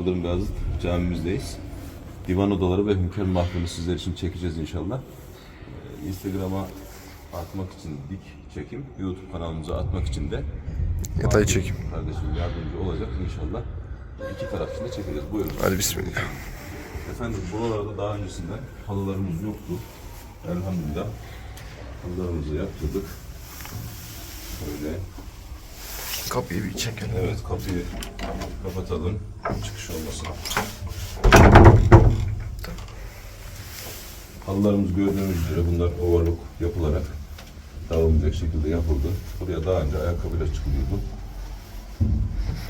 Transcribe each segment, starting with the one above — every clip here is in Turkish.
Yıldırım Beyazıt camimizdeyiz. Divan odaları ve hünkâr mahfilini sizler için çekeceğiz inşallah. Ee, Instagram'a atmak için dik çekim, YouTube kanalımıza atmak için de Yatay çekim. kardeşim yardımcı olacak inşallah. İki taraf için de çekeceğiz. Buyurun. Hadi bismillah. Efendim buralarda daha öncesinden halılarımız yoktu. Elhamdülillah. Halılarımızı yaptırdık. Böyle. Kapıyı bir çekelim. Evet kapıyı kapatalım. Çıkış olmasın. Halılarımız gördüğünüz üzere bunlar overlock yapılarak dağılmayacak şekilde yapıldı. Buraya daha önce ayakkabıyla çıkılıyordu.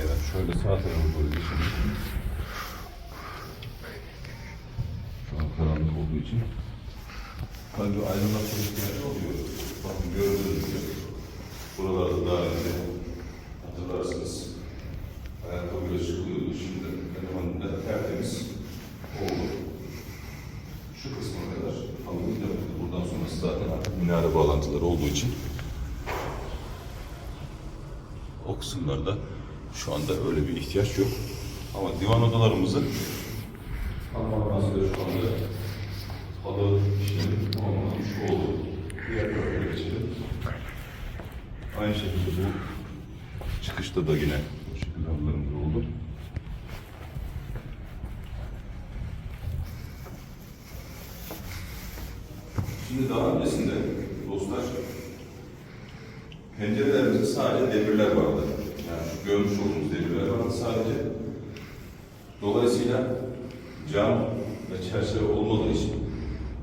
Evet şöyle sağ tarafa doğru geçelim. Şu an karanlık olduğu için. Tabii aydınlatma ihtiyacı oluyor. Bakın gördüğünüz gibi buralarda daha önce hatırlarsınız. Ayakkabıyla çıkılıyordu. Şimdi elemanında tertemiz oldu. Şu kısmına kadar halımız yapıldı. Buradan sonrası zaten artık bağlantıları olduğu için o kısımlarda şu anda öyle bir ihtiyaç yok. Ama divan odalarımızı Anlatmasıyla şu anda halı işinin tamamlanmış oldu. Diğer tarafa geçelim. Aynı şekilde bu çıkışta da yine bu şekilde halılarımız oldu. Şimdi daha öncesinde dostlar pencerelerimizde sadece demirler vardı. Yani şu görmüş olduğunuz demirler vardı sadece. Dolayısıyla cam ve çerçeve olmadığı için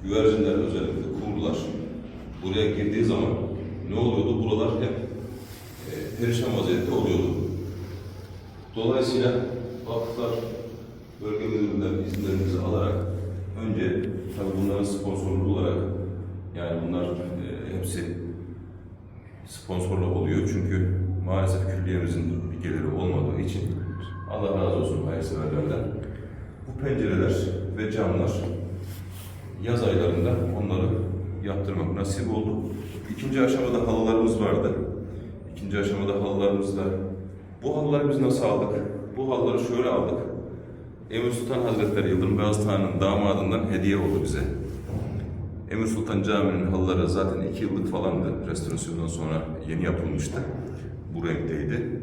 güvercinler özellikle kumrular buraya girdiği zaman ne oluyordu? Buralar hep e, perişan vaziyette oluyordu. Dolayısıyla vakıflar bölge müdürlüğünden izinlerimizi alarak önce tabii bunların sponsorluğu olarak yani bunlar e, hepsi sponsorlu oluyor çünkü maalesef külliyemizin bir geliri olmadığı için Allah razı olsun hayırseverlerden bu pencereler ve camlar yaz aylarında onları yaptırmak nasip oldu. İkinci aşamada halılarımız vardı. İkinci aşamada halılarımızda bu halıları biz nasıl aldık? Bu halıları şöyle aldık. Emir Sultan Hazretleri Yıldırım Beyazıt Han'ın damadından hediye oldu bize. Emir Sultan Camii'nin halıları zaten iki yıllık falandı. Restorasyondan sonra yeni yapılmıştı. Bu renkteydi.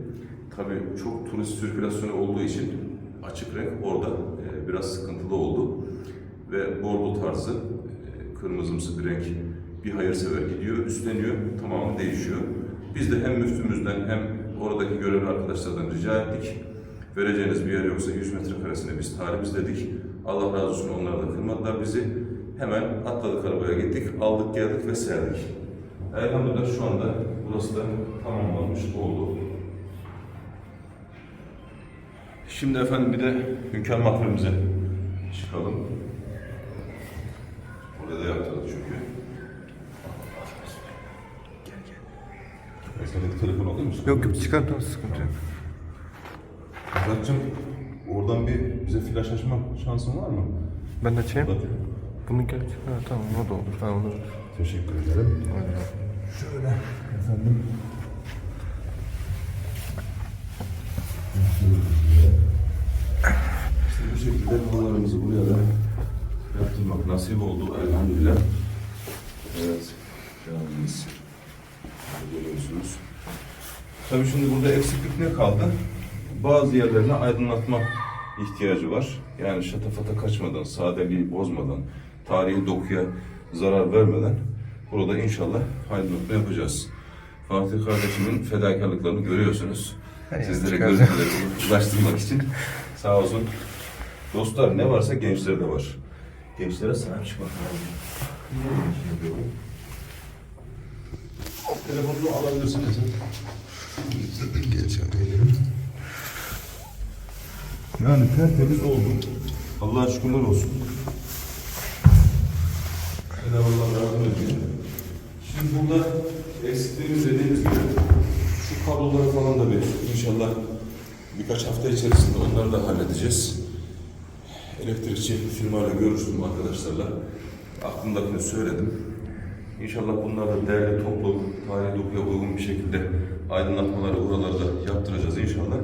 Tabii çok turist sirkülasyonu olduğu için açık renk orada e, biraz sıkıntılı oldu. Ve bordo tarzı e, kırmızımsı bir renk bir hayırsever gidiyor, üstleniyor, tamamı değişiyor. Biz de hem müftümüzden hem oradaki görevli arkadaşlardan rica ettik. Vereceğiniz bir yer yoksa 100 metrekaresine biz talibiz dedik. Allah razı olsun onlar da kırmadılar bizi. Hemen atladık arabaya gittik, aldık geldik ve serdik. Elhamdülillah şu anda burası da tamamlanmış oldu. Şimdi efendim bir de hünkâr mahfilimize çıkalım. Burada da yaptırdık çünkü. Esnafdaki telefon alıyor musun? Yok yok çıkartma sıkıntı yok. Muratcığım oradan bir bize flash açma şansın var mı? Ben de açayım. Hadi. Bunu geç. Ha, tamam o da olur. Ha, onu olur. Teşekkür ederim. Hadi. Şöyle efendim. İşte bu şekilde halılarımızı buraya da yaptırmak nasip oldu elhamdülillah. Evet. Burada Görüyorsunuz. Tabii şimdi burada eksiklik ne kaldı? Bazı yerlerine aydınlatma ihtiyacı var. Yani şatafata kaçmadan, sadeliği bozmadan, tarihi dokuya zarar vermeden burada inşallah aydınlatma yapacağız. Fatih kardeşimin fedakarlıklarını görüyorsunuz. Sizlere görüntüleri ulaştırmak için sağ olsun. Dostlar ne varsa gençlerde var. Gençlere sahip çıkmak lazım. Telefonunu alabilirsiniz. Geçelim. Yani tertemiz oldu. Allah'a şükürler olsun. Cenab-ı Allah razı olsun. Şimdi burada eksikliğimiz dediğimiz gibi şu kabloları falan da bir inşallah birkaç hafta içerisinde onları da halledeceğiz. Elektrikçi firmayla görüştüm arkadaşlarla. Aklımdakini söyledim. İnşallah bunlar da değerli toplu, tarihi dokuya uygun bir şekilde aydınlatmaları oralarda yaptıracağız inşallah.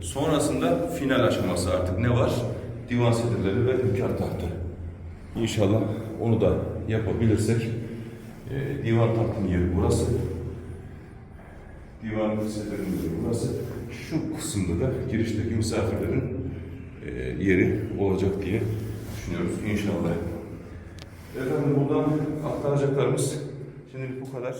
Sonrasında final aşaması artık ne var? Divan sedirleri ve hünkâr tahtı. İnşallah onu da yapabilirsek e, divan tahtının yeri burası. Divan sedirinin yeri burası. Şu kısımda da girişteki misafirlerin e, yeri olacak diye düşünüyoruz inşallah. Efendim buradan aktaracaklarımız şimdilik bu kadar.